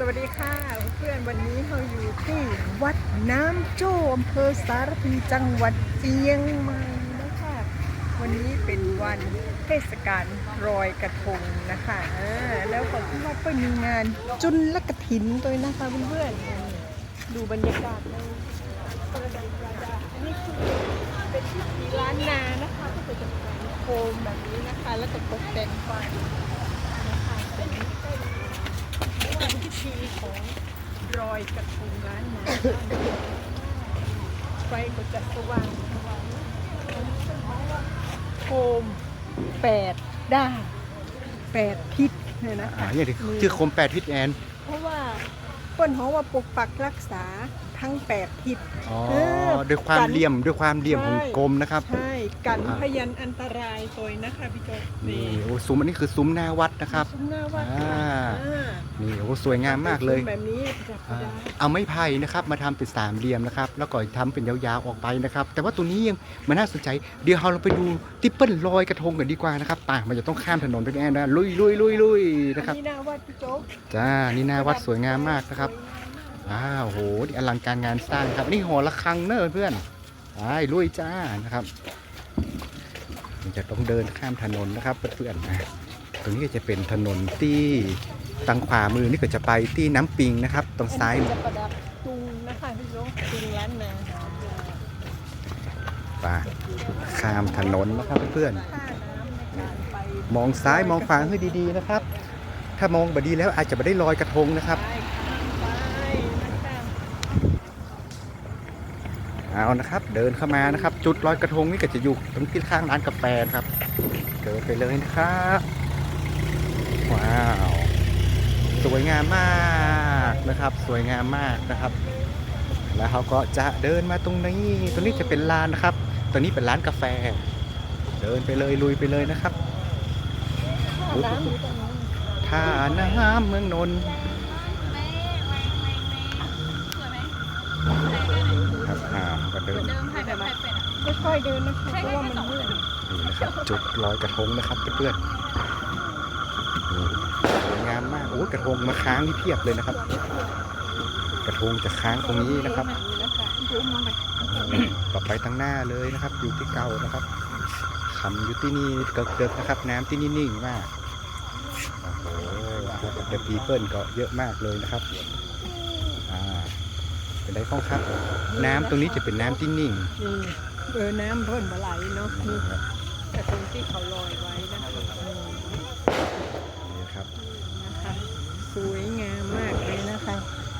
สวัสดีค่ะเพื่อนวันนี้เราอยู่ที่วัดน้ำโจ้อำเภอสารพีจังหวัดเชียงใหม่นะคะวันนี้เป็นวันเทศกาลรอยกระทงนะคะอ่าแล้วก็ที่วัดก็มีงานจุนละกถินด้วนะคะเพื่อนๆดูบรรยากาศเลยประดับประดาอันนี้คือเป็นพิธีล้านนานะคะก็จะเป็นโคมแบบนี้นะคะ แล้วก็ตกแต่งไฟนะคะเป็น เป็นพิธีของรอยกระทงล้านนาไฟก็จะสว่างสว่างโคมแปดด้านแปดทิศเนี่ยนะอ่าคะเนี่ยที่ชื่อคมแปดทิศแอน เพราะว่า เปิ้นเขาว่าปกปักรักษาทั้งแปดทิศอ๋อเออด้วยความกันเหลี่ยมด้วยความเหลี่ยมของใช่กรมนะครับ ใช่กันอ่า พยันอันตรายตัวนะคะพี่โจนี่โอ้ซุ้มอันนี้คือซุ้มหน้าวัดนะครับ ซุ้มหน้าวัดอ่า อ่านี่โอ้สวยงามมากเลยซุ้แบบนี้จับอ่าได้เอาไม้ไผ่นะครับมาทำเป็นสามเหลี่ยมนะครับ แล้วก็ทำเป็นยาวๆออกไปนะครับ แต่ว่าตัวนี้ยังมันน่าสนใจ เดี๋ยวเราไปดูทิปเปิลลอยกระทงกันดีกว่านะครับป่ามันจะต้องข้ามถนนไปแอนนะลุยลุยลุยลุยนะครับ อันนี้หน้าวัดพี่โจ๊กจ้านี่หน้าวัดสวยงามมากนะครับอ้าวโหนี่อลังการงานสร้างครับ นี่หอระฆังเนอะเพื่อนไปลุยจ้านะครับมันจะต้องเดินข้ามถนนนะครับเพื่อนๆนะตรงนี้ก็จะเป็นถนนที่ทางขวามือนี่ก็จะไปที่น้ำปิงนะครับ ตรงซ้ายจะประดับจุงนะคะพี่โจ๊กจุงล้านนาไปข้ามถนนนะครับเพื่อนๆมองซ้ายมองขวาให้ดีๆนะครับ ถ้ามองบดีแล้วอาจจะไม่ได้ลอยกระทงนะครับ ไปข้ามไปนะคะ เอานะครับ เดินเข้ามานะครับ จุดลอยกระทงนี่ก็จะอยู่ตรงที่ข้างร้านกาแฟนะครับ เดินไปเลยนะครับว้าวสวยงามมากนะครับ สวยงามมากนะครับ แล้วเขาก็จะเดินมาตรงนี้ตรงนี้จะเป็นร้านนะครับตรงนี้เป็นร้านกาแฟ เดินไปเลยลุยไปเลยนะครับค่าน้ำอยู่ตรงนี้ท่าน้ำเมืองนนท์ครับอ่าก็เดินค่อยๆเดินนะคะเพราะว่ามันมืดนี่นะครับจุดลอยกระทงนะครับเพื่อนๆนี่สวยงามมากโอ้ยกระทงมาค้างที่เพียบเลยนะครับ กระทงจะค้างตรงนี้นะครับนะคะยุ้มลงไปต่อไปตั้งหน้าเลยนะครับ อยู่ที่เก่านะครับคำอยู่ที่นี่เกิดๆนะครับ น้ำที่นี่นิ่งมากโอ้โหเดอะพีเปิลก็เยอะมากเลยนะครับ เป็นไรข้องครับ น้ำตรงนี้จะเป็นน้ำที่นิ่งนี่เออน้ำเพิ่นมาไหลเนาะนี่กระทงที่เขาลอยไว้นะคะอืมนี่ครับ นะคะ สวยงามมากเลยนะคะ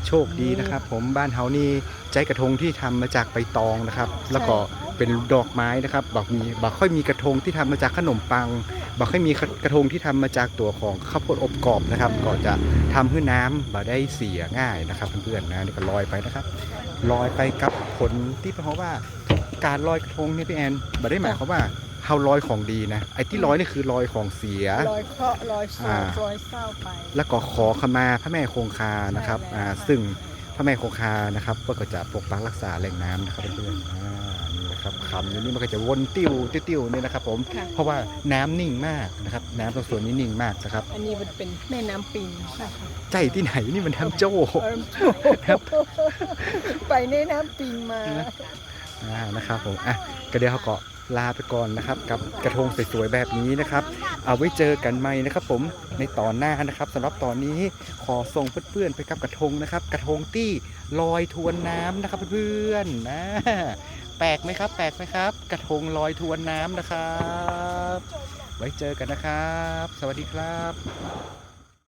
โชคดีนะครับ ผมบ้านเฮานี่ใจกระทงที่ทำมาจากใบตองนะครับ แล้วก็เป็นดอกไม้นะครับบอกมีบอกค่อยมีกระทงที่ทำมาจากขนมปังบอกค่อยมีกระทงที่ทำมาจากตัวของข้าวโพดอบกรอบนะครับก็จะทำให้น้ำบ่ได้เสียง่ายนะครับเพื่อนๆนะนี่ก็ลอยไปนะครับลอยไปกับผลที่เพราะว่าการลอยกระทงเนี่ยพี่แอนบ่ได้หมายความว่า เฮาลอยของดีนะ ไอ้ที่ลอยนี่คือลอยของเสีย ลอยเคราะห์ลอยโศอ่า กลอยเศร้าไป แล้วก็ขอขมาพระแม่คงคานะครับใช่แล้วอ่าซึ่งพระแม่คงคานะครับ ก็จะปกปักรักษาแหล่งน้ำนะครับเพื่อนๆอ่านี่นะครับคำอยู่นี่มันก็จะวนติ้วติ้วติ้วนี่นะครับ ผม ค่ะ เพราะว่าน้ำนิ่งมากนะครับ น้ำตรงส่วนนี้นิ่งมากนะครับ อันนี้มันเป็นแม่น้ำปิงค่ะใจที่ไหนนี่มันทำโจ้ เอิ่มครับไปในน้ำปิงมา อ่านะครับผมอะก็เดี๋ยวเขาก็ ลาไปก่อนนะครับ กับกระทงสวยๆแบบนี้นะครับ เอาไว้เจอกันใหม่นะครับ ผมในตอนหน้านะครับสำหรับตอนนี้ขอส่งเพื่อนๆไปกับกระทงนะครับ กระทงที่ลอยทวนน้ำนะครับเพื่อนๆนะแปลกไหมครับแปลกไหมครับ กระทงลอยทวนน้ำนะครับ ไว้เจอกันนะครับ สวัสดีครับ